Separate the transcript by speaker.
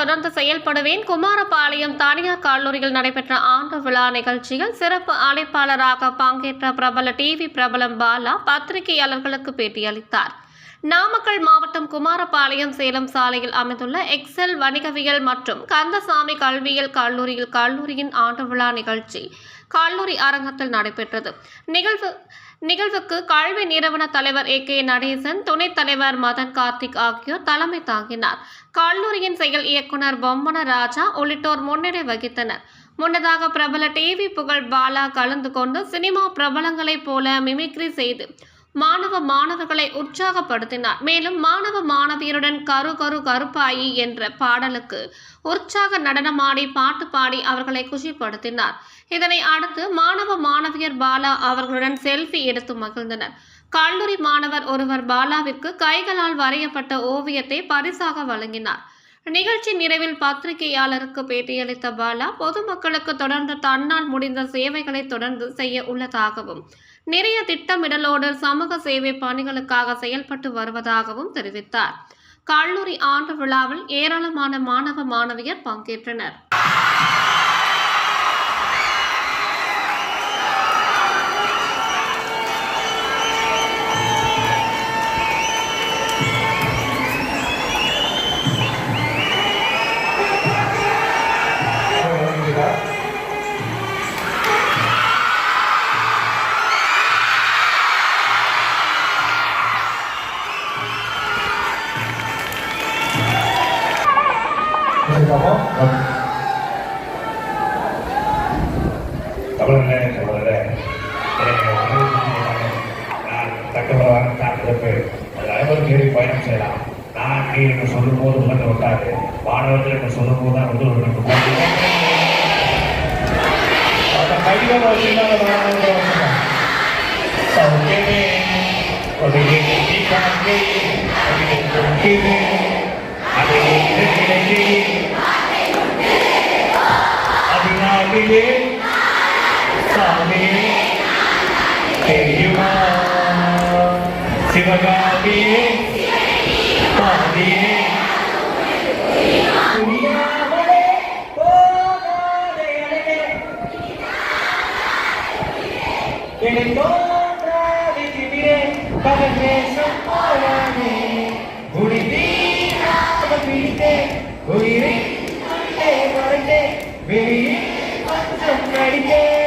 Speaker 1: தொடர்ந்து செயல்படுவேன். குமாரபாளையம் தனியார் கல்லூரியில் நடைபெற்ற ஆண்டு விழா நிகழ்ச்சியில் சிறப்பு அழைப்பாளராக பங்கேற்ற பிரபல டிவி பிரபலம் பாலா பத்திரிகையாளர்களுக்கு பேட்டியளித்தார். நாமக்கல் மாவட்டம் குமாரபாளையம் சேலம் சாலையில் அமைந்துள்ள எக்ஸல் வணிகவியல் மற்றும் கந்தசாமி கல்வியியல் கல்லூரியில் கல்லூரியின் ஆண்டு விழா நிகழ்ச்சி கல்லூரி அரங்கத்தில் நடைபெற்றது. நிகழ்வு நிகழ்வுக்கு கல்வி நிறுவன தலைவர் ஏ கே நடேசன் துணைத் தலைவர் மதன் கார்த்திக் ஆகியோர் தலைமை தாங்கினார். கல்லூரியின் செயல் இயக்குனர் பொம்மன ராஜா உள்ளிட்டோர் முன்னிலை வகித்தனர். முன்னதாக பிரபல டிவி புகழ் பாலா கலந்து கொண்டு சினிமா பிரபலங்களைப் போல மிமிக்ரி செய்து மாணவ மாணவர்களை உற்சாகப்படுத்தினார். மேலும் மாணவ மாணவியருடன் கரு கரு கருப்பாயி என்ற பாடலுக்கு உற்சாக நடனமாடி பாட்டு பாடி அவர்களை குஷிப்படுத்தினார். இதனை அடுத்து மாணவ மாணவியர் பாலா அவர்களுடன் செல்ஃபி எடுத்து மகிழ்ந்தனர். கல்லூரி மாணவர் ஒருவர் பாலாவிற்கு கைகளால் வரையப்பட்ட ஓவியத்தை பரிசாக வழங்கினார். நிகழ்ச்சி நிறைவில் பத்திரிகையாளருக்கு பேட்டியளித்த பாலா பொதுமக்களுக்கு தொடர்ந்து தன்னால் முடிந்த சேவைகளை தொடர்ந்து செய்ய உள்ளதாகவும் நிறைய திட்டமிடலோடு சமூக சேவை பணிகளுக்காக செயல்பட்டு வருவதாகவும் தெரிவித்தார். கல்லூரி ஆண்டு விழாவில் ஏராளமான மாணவ மாணவியர் பங்கேற்றனர்.
Speaker 2: தமிழர்களே தமிழரே நான் தக்கவராக நான் அது அனைவரும் தேடி பயணம் செய்யலாம். நான் நீ என்று சொல்லும் போது உலக விட்டாரு மாணவர்கள் என்று சொல்லும் போது தான் வந்து చేయండి
Speaker 3: అభినాభిలే స్వామి తెలియమా శివగామియే స్వామియే En el nombre de ti, mire, para que se పంచం నడితే